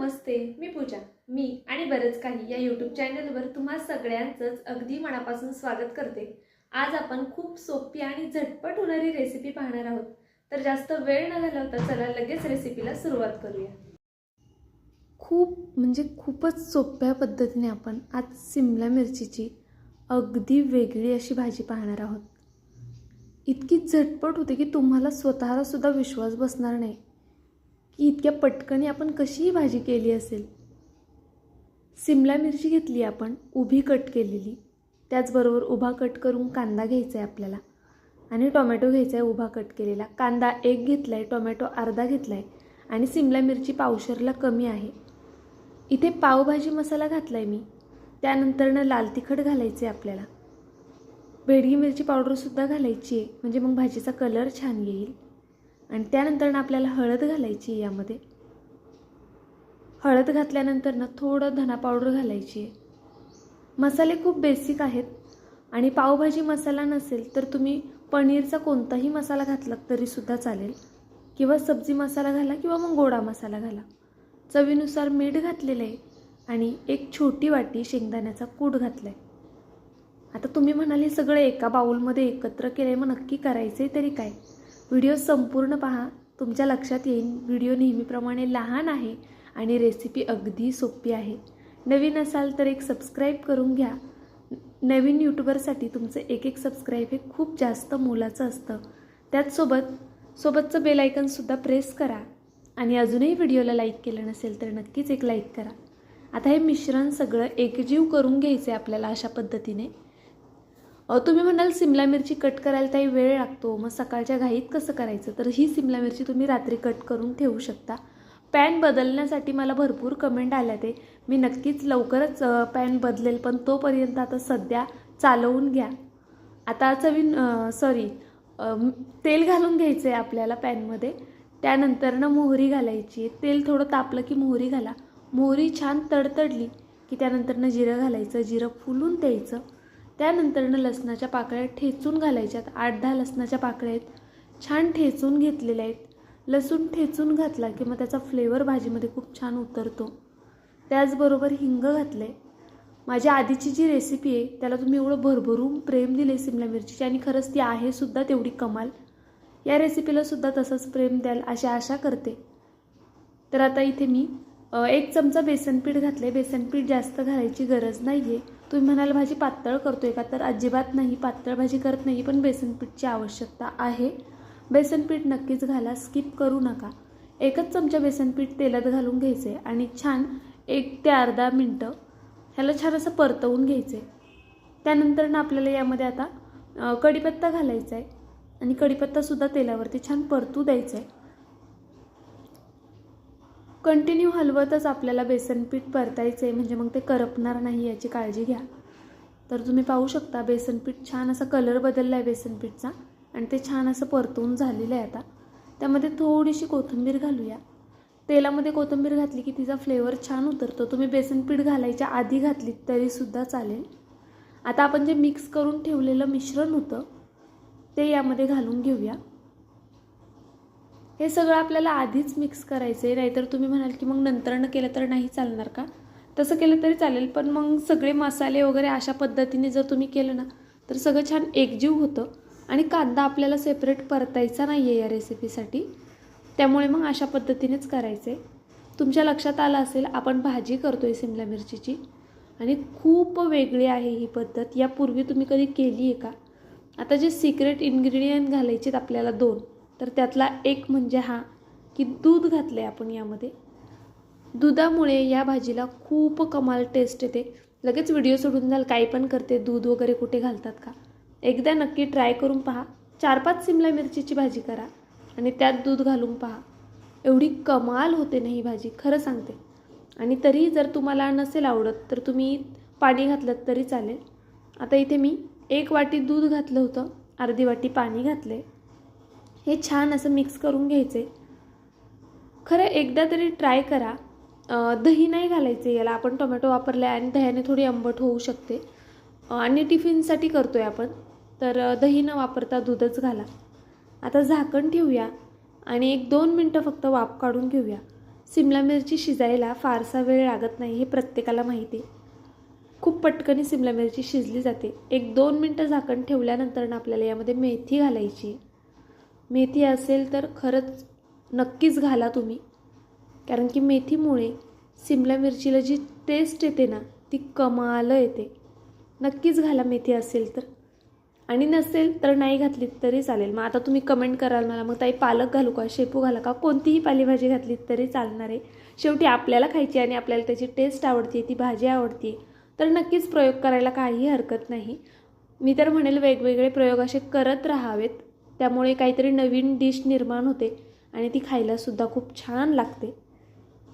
नमस्ते मी पूजा. मी आणि बरंच काही या यूट्यूब चॅनलवर तुम्हा सगळ्यांचंच अगदी मनापासून स्वागत करते. आज आपण खूप सोपी आणि झटपट होणारी रेसिपी पाहणार आहोत. तर जास्त वेळ न घालवता चला लगेच रेसिपीला सुरुवात करूया. खूप म्हणजे खूपच सोप्या पद्धतीने आपण आज सिमला मिरचीची अगदी वेगळी अशी भाजी पाहणार आहोत. इतकी झटपट होते की तुम्हाला स्वतःला सुद्धा विश्वास बसणार नाही. की इतक्या पटकनी आपण कशीही भाजी केली असेल. सिमला मिरची घेतली आपण उभी कट केलेली. त्याचबरोबर उभा कट करून कांदा घ्यायचा आहे आपल्याला. आणि टोमॅटो घ्यायचा आहे उभा कट केलेला. कांदा एक घेतला आहे टोमॅटो अर्धा घेतला आहे आणि सिमला मिरची पावशरला कमी आहे. इथे पावभाजी मसाला घातला आहे मी. त्यानंतरनं लाल तिखट घालायचे आहे आपल्याला. बेडगी मिरची पावडरसुद्धा घालायची आहे म्हणजे मग भाजीचा कलर छान येईल. आणि त्यानंतर ना आपल्याला हळद घालायची आहे यामध्ये. हळद घातल्यानंतर ना थोडं धना पावडर घालायची आहे. मसाले खूप बेसिक आहेत. आणि पावभाजी मसाला नसेल तर तुम्ही पनीरचा कोणताही मसाला घातला तरीसुद्धा चालेल. किंवा सब्जी मसाला घाला किंवा मग गोडा मसाला घाला. चवीनुसार मीठ घातलेलं आहे आणि एक छोटी वाटी शेंगदाण्याचा कूट घातला आहे आता तुम्ही म्हणाले सगळं एका बाऊलमध्ये एकत्र केलं आहे मग नक्की करायचं आहे तरी काय? व्हिडिओ संपूर्ण पहा. तुमच्या लक्षात येईल व्हिडिओ नेहमीप्रमाणे लहान आहे आणि रेसिपी अगदी सोपी आहे. नवीन असाल तर एक सबस्क्राईब करून घ्या. नवीन यूट्यूबरसाठी तुमचं एक एक सबस्क्राईब हे खूप जास्त मोलाचं असतं. त्याचसोबत सोबतचं बेलायकनसुद्धा प्रेस करा. आणि अजूनही व्हिडिओला लाईक केलं नसेल तर नक्कीच एक लाईक करा. आता हे मिश्रण सगळं एकजीव करून घ्यायचं आहे आपल्याला अशा पद्धतीने. तुम्ही म्हणाल सिमला मिरची कट करायला काही वेळ लागतो. मग सकाळच्या घाईत कसं करायचं? तर ही सिमला मिरची तुम्ही रात्री कट करून ठेवू शकता. पॅन बदलण्यासाठी मला भरपूर कमेंट आल्या ते. मी नक्कीच लवकरच पॅन बदलेल पण तोपर्यंत आता सध्या चालवून घ्या. आता चवीन सॉरी तेल घालून घ्यायचं आहे आपल्याला पॅनमध्ये त्यानंतर ना मोहरी घालायची. तेल थोडं तापलं की मोहरी घाला. मोहरी छान तडतडली की त्यानंतरनं जिरं घालायचं. जिरं फुलून द्यायचं. त्यानंतरनं लसणाच्या पाकळ्या ठेचून घालायच्यात. आठ दहा लसणाच्या पाकळ्या आहेत. छान ठेचून घेतलेल्या आहेत. लसूण ठेचून घातला की मग त्याचा फ्लेवर भाजीमध्ये खूप छान उतरतो. त्याचबरोबर हिंग घातलं आहे माझ्या आधीची जी रेसिपी आहे त्याला तुम्ही एवढं भरभरून प्रेम दिले सिमला मिरचीची आणि खरंच ती आहे सुद्धा तेवढी कमाल. या रेसिपीला सुद्धा तसंच प्रेम द्याल अशी आशा करते. तर आता इथे मी एक चमचा बेसनपीठ घातले बेसनपीठ जास्त घालायची गरज नाही आहे तुम्ही म्हणाल भाजी पातळ करतोय का? तर अजिबात नाही. पातळ भाजी करत नाही पण बेसनपीठची आवश्यकता आहे. बेसनपीठ नक्कीच घाला. स्किप करू नका. एकच चमचा बेसनपीठ तेलात घालून घ्यायचं आहे आणि छान एक ते अर्धा मिनटं ह्याला छान असं परतवून घ्यायचं आहे त्यानंतर ना आपल्याला यामध्ये आता कढीपत्ता घालायचा आहे आणि कढीपत्तासुद्धा तेलावरती छान परतू द्यायचा आहे कंटिन्यू हलवतच आपल्याला बेसनपीठ परतायचं आहे म्हणजे मग ते करपणार नाही याची काळजी घ्या. तर तुम्ही पाहू शकता बेसनपीठ छान असा कलर बदलला आहे बेसनपीठचा आणि ते छान असं परतवून झालेलं आहे आता. त्यामध्ये थोडीशी कोथिंबीर घालूया. तेलामध्ये कोथिंबीर घातली की तिचा फ्लेवर छान उतरतो. तुम्ही बेसनपीठ घालायच्या आधी घातली तरीसुद्धा चालेल. आता आपण जे मिक्स करून ठेवलेलं मिश्रण होतं ते यामध्ये घालून घेऊया. हे सगळं आपल्याला आधीच मिक्स करायचं आहे नाहीतर तुम्ही म्हणाल की मग नंतरनं केलं तर नाही चालणार का? तसं केलं तरी चालेल पण मग सगळे मसाले वगैरे अशा पद्धतीने जर तुम्ही केलं ना तर सगळं छान एकजीव होतं आणि कांदा आपल्याला सेपरेट परतायचा नाही आहे या रेसिपीसाठी त्यामुळे मग अशा पद्धतीनेच करायचं आहे तुमच्या लक्षात आलं असेल आपण भाजी करतो आहे सिमला मिरचीची आणि खूप वेगळी आहे ही पद्धत. यापूर्वी तुम्ही कधी केली आहे का? आता जे सिक्रेट इन्ग्रेडियंट घालायचे आहेत आपल्याला दोन तर त्यातला एक म्हणजे हा की दूध घातलं आहे आपण यामध्ये. दुधामुळे या भाजीला खूप कमाल टेस्ट येते. लगेच व्हिडिओ सोडून जाल काही पण करते दूध वगैरे कुठे घालतात का? एकदा नक्की ट्राय करून पहा. चार पाच सिमला मिरचीची भाजी करा आणि त्यात दूध घालून पहा. एवढी कमाल होते ना ही भाजी खरं सांगते. आणि तरी जर तुम्हाला नसेल आवडत तर तुम्ही पाणी घातलं तरी चालेल. आता इथे मी एक वाटी दूध घातलं होतं अर्धी वाटी पाणी घातले हे छान असं मिक्स करून घ्यायचे. खरं एकदा तरी ट्राय करा. दही नाही घालायचे याला. आपण टोमॅटो वापरले आणि दह्याने थोडी आंबट होऊ शकते. आणि टिफिनसाठी करतो आहे आपण. तर दही न वापरता दूधच घाला. आता झाकण ठेवूया. आणि एक दोन मिनटं फक्त वाफ काढून घेऊया. सिमला मिरची शिजायला फारसा वेळ लागत नाही हे प्रत्येकाला माहिती आहे. खूप पटकनी सिमला मिरची शिजली जाते. एक दोन मिनटं झाकण ठेवल्यानंतर आपल्याला यामध्ये मेथी घालायची आहे. मेथी असेल तर खरंच नक्कीच घाला तुम्ही. कारण की मेथीमुळे सिमला मिरचीला जी टेस्ट येते ना ती कमाल येते. नक्कीच घाला मेथी असेल तर. आणि नसेल तर नाही घातलीत तरी चालेल. मग आता तुम्ही कमेंट कराल मला मग ताई पालक घालू का शेपू घाला का कोणतीही पालेभाजी घातलीत तरी चालणार आहे. शेवटी आपल्याला खायची आणि आपल्याला त्याची टेस्ट आवडते ती भाजी आवडते तर नक्कीच प्रयोग करायला काहीही हरकत नाही. मी तर म्हणेल वेगवेगळे प्रयोग असे करत राहावेत. त्यामुळे काहीतरी नवीन डिश निर्माण होते आणि ती खायलासुद्धा खूप छान लागते.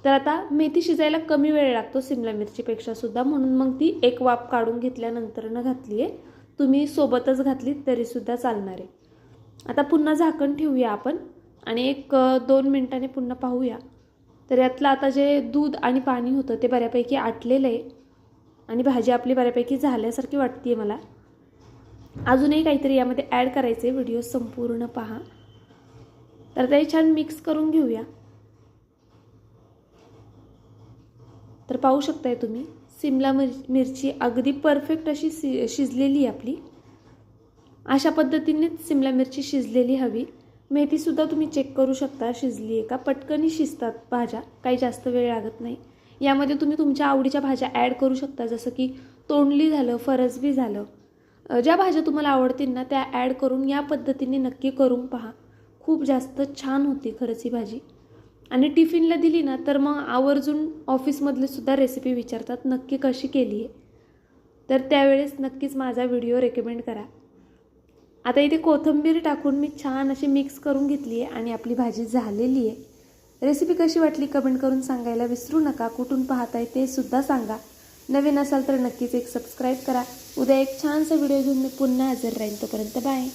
तर आता मेथी शिजायला कमी वेळ लागतो सिमला मिरचीपेक्षासुद्धा म्हणून मग ती एक वाफ काढून घेतल्यानंतरनं घातली आहे तुम्ही सोबतच घातली तरीसुद्धा चालणार. आहे आता पुन्हा झाकण ठेवूया आपण आणि एक दोन मिनटाने पुन्हा पाहूया. तर यातलं आता जे दूध आणि पाणी होतं ते बऱ्यापैकी आटलेलं आहे. आणि भाजी आपली बऱ्यापैकी झाल्यासारखी वाटते मला. अजूनही काहीतरी यामध्ये ॲड करायचे व्हिडिओ संपूर्ण पहा. तर ते छान मिक्स करून घेऊया. तर पाहू शकताय तुम्ही सिमला मिर मिरची अगदी परफेक्ट अशी सि शिजलेली आहे आपली. अशा पद्धतीनेच सिमला मिरची शिजलेली हवी. मेथीसुद्धा तुम्ही चेक करू शकता शिजली आहे का? पटकनही शिजतात भाज्या काही जास्त वेळ लागत नाही. यामध्ये तुम्ही तुमच्या आवडीच्या भाज्या ॲड करू शकता जसं की तोंडली झालं फरसबी झालं ज्या भाज्या तुम्हाला आवडतील ना त्या ॲड करून या पद्धतीने नक्की करून पहा. खूप जास्त छान होती खरंच ही भाजी. आणि टिफिनला दिली ना तर मग आवर्जून ऑफिसमधले सुद्धा रेसिपी विचारतात नक्की कशी केली आहे. तर त्यावेळेस नक्कीच माझा व्हिडिओ रेकमेंड करा. आता इथे कोथिंबीर टाकून मी छान अशी मिक्स करून घेतली आहे आणि आपली भाजी झालेली आहे. रेसिपी कशी वाटली कमेंट करून सांगायला विसरू नका. कुठून पाहताय ते सुद्धा सांगा. नवीन असाल तर नक्कीच एक सबस्क्राईब करा. उद्या एक छानसा व्हिडिओ घेऊन मी पुन्हा हजर राहीन. तोपर्यंत बाय